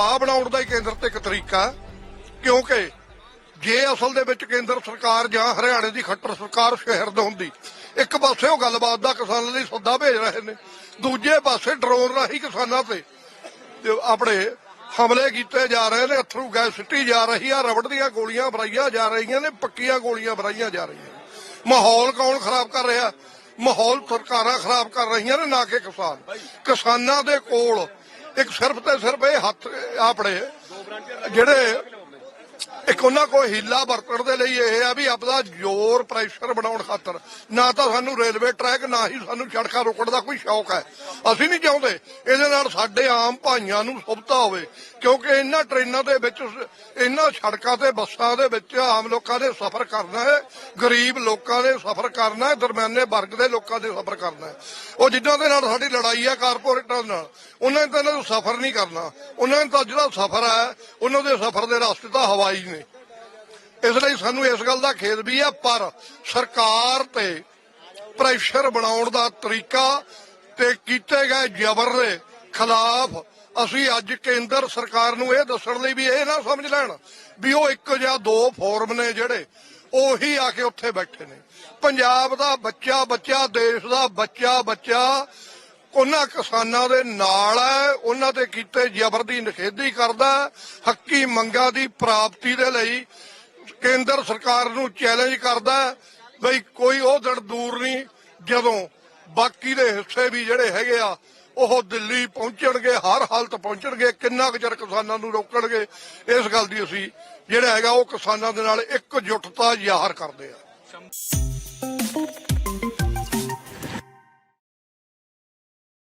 ਦਬਾਅ ਬਣਾਉਣ ਦਾ ਹੀ ਕੇਂਦਰ ਤੇ ਇੱਕ ਤਰੀਕਾ ਕਿਉਂਕਿ ਜੇ ਅਸਲ ਦੇ ਵਿੱਚ ਕੇਂਦਰ ਸਰਕਾਰ ਜਾਂ ਹਰਿਆਣੇ ਦੀ ਖੱਟਰ ਸਰਕਾਰ ਸ਼ਹਿਰ ਦੇ ਹੁੰਦੀ, ਇੱਕ ਪਾਸੇ ਉਹ ਗੱਲਬਾਤ ਦਾ ਕਿਸਾਨਾਂ ਲਈ ਸੱਦਾ ਭੇਜ ਰਹੇ ਨੇ, ਦੂਜੇ ਪਾਸੇ ਡਰੋਨ ਰਾਹੀਂ ਕਿਸਾਨਾਂ ਤੇ ਆਪਣੇ ਹਮਲੇ ਕੀਤੇ ਜਾ ਰਹੇ ਨੇ, ਅਥਰੂ ਗੈਸ ਸਿੱਟੀ ਜਾ ਰਹੀ ਆ, ਰਬੜ ਦੀਆਂ ਗੋਲੀਆਂ ਭਰਾਈਆਂ ਜਾ ਰਹੀਆਂ ਨੇ, ਪੱਕੀਆਂ ਗੋਲੀਆਂ ਭਰਾਈਆਂ ਜਾ ਰਹੀਆਂ ਮਾਹੌਲ ਕੌਣ ਖਰਾਬ ਕਰ ਰਿਹਾ? ਮਾਹੌਲ ਸਰਕਾਰਾਂ ਖਰਾਬ ਕਰ ਰਹੀਆਂ ਨੇ, ਨਾ ਕਿ ਕਿਸਾਨ। ਕਿਸਾਨਾਂ ਦੇ ਕੋਲ ਇੱਕ ਸਿਰਫ ਤੇ ਸਿਰਫ ਇਹ ਹੱਥ ਆਪਣੇ ਜਿਹੜੇ ਇੱਕ ਉਹਨਾਂ ਕੋਲ ਹੀਲਾ ਵਰਤਣ ਦੇ ਲਈ ਇਹ ਆ ਵੀ ਆਪਦਾ ਜ਼ੋਰ ਪ੍ਰੈਸ਼ਰ ਬਣਾਉਣ ਖਾਤਰ। ਨਾ ਤਾਂ ਸਾਨੂੰ ਰੇਲਵੇ ਟਰੈਕ ਨਾ ਹੀ ਸਾਨੂੰ ਸੜਕਾਂ ਰੋਕਣ ਦਾ ਕੋਈ ਸ਼ੌਕ ਹੈ। ਅਸੀਂ ਨਹੀਂ ਚਾਹੁੰਦੇ ਇਹਦੇ ਨਾਲ ਸਾਡੇ ਆਮ ਭਾਈਆਂ ਨੂੰ ਸੁਭਤਾ ਹੋਵੇ, ਕਿਉਂਕਿ ਇਹਨਾਂ ਟ੍ਰੇਨਾਂ ਦੇ ਵਿੱਚ ਇਹਨਾਂ ਸੜਕਾਂ ਤੇ ਬੱਸਾਂ ਦੇ ਵਿੱਚ ਆਮ ਲੋਕਾਂ ਨੇ ਸਫ਼ਰ ਕਰਨਾ ਹੈ, ਗਰੀਬ ਲੋਕਾਂ ਨੇ ਸਫ਼ਰ ਕਰਨਾ ਹੈ, ਦਰਮਿਆਨੇ ਵਰਗ ਦੇ ਲੋਕਾਂ ਨੇ ਸਫ਼ਰ ਕਰਨਾ ਹੈ। ਉਹ ਜਿਨ੍ਹਾਂ ਦੇ ਨਾਲ ਸਾਡੀ ਲੜਾਈ ਹੈ ਕਾਰਪੋਰੇਟਾਂ ਨਾਲ, ਉਹਨਾਂ ਨੇ ਤਾਂ ਇਹਨਾਂ ਨੂੰ ਸਫ਼ਰ ਨਹੀਂ ਕਰਨਾ। ਉਹਨਾਂ ਨੇ ਤਾਂ ਜਿਹੜਾ ਸਫ਼ਰ ਹੈ, ਉਹਨਾਂ ਦੇ ਸਫ਼ਰ ਦੇ ਰਸਤੇ ਤਾਂ ਹਵਾਈ ਨੇ। ਇਸ ਲਈ ਸਾਨੂੰ ਇਸ ਗੱਲ ਦਾ ਖੇਦ ਵੀ ਹੈ ਪਰ ਸਰਕਾਰ ਤੇ ਪ੍ਰੈਸ਼ਰ ਬਣਾਉਣ ਦਾ ਤਰੀਕਾ ਤੇ ਕੀਤੇ ਗਏ ਜ਼ਬਰ ਦੇ ਖਿਲਾਫ ਅਸੀਂ ਅੱਜ ਕੇਂਦਰ ਸਰਕਾਰ ਨੂੰ ਇਹ ਦੱਸਣ ਲਈ ਵੀ ਇਹ ਨਾ ਸਮਝ ਲੈਣ ਵੀ ਉਹ ਇੱਕ ਜਾਂ ਦੋ ਫੋਰਮ ਨੇ ਜਿਹੜੇ ਉਹੀ ਆ ਕੇ ਉੱਥੇ ਬੈਠੇ ਨੇ। ਪੰਜਾਬ ਦਾ ਬੱਚਾ ਬੱਚਾ, ਦੇਸ਼ ਦਾ ਬੱਚਾ ਬੱਚਾ, ਉਹਨਾਂ ਕਿਸਾਨਾਂ ਦੇ ਨਾਲ ਹੈ, ਉਹਨਾਂ ਤੇ ਕੀਤੇ ਜ਼ਬਰ ਦੀ ਨਿਖੇਧੀ ਕਰਦਾ ਹੱਕੀ ਮੰਗਾਂ ਦੀ ਪ੍ਰਾਪਤੀ ਦੇ ਲਈ ਕੇਂਦਰ ਸਰਕਾਰ ਨੂੰ ਚੈਲੰਜ ਕਰਦਾ ਬਈ ਕੋਈ ਉਹ ਦਿਨ ਦੂਰ ਨਹੀਂ ਜਦੋਂ ਬਾਕੀ ਦੇ ਹਿੱਸੇ ਵੀ ਜਿਹੜੇ ਹੈਗੇ ਆ, ਉਹ ਦਿੱਲੀ ਪਹੁੰਚਣਗੇ, ਹਰ ਹਾਲਤ ਪਹੁੰਚਣਗੇ, ਕਿੰਨਾ ਕੁ ਚਿਰ ਕਿਸਾਨਾਂ ਨੂੰ ਰੋਕਣਗੇ, ਇਸ ਗੱਲ ਦੀ ਅਸੀਂ ਜਿਹੜਾ ਹੈਗਾ ਉਹ ਕਿਸਾਨਾਂ ਦੇ ਨਾਲ ਇਕਜੁੱਟਤਾ ਜ਼ਾਹਰ ਕਰਦੇ ਆ।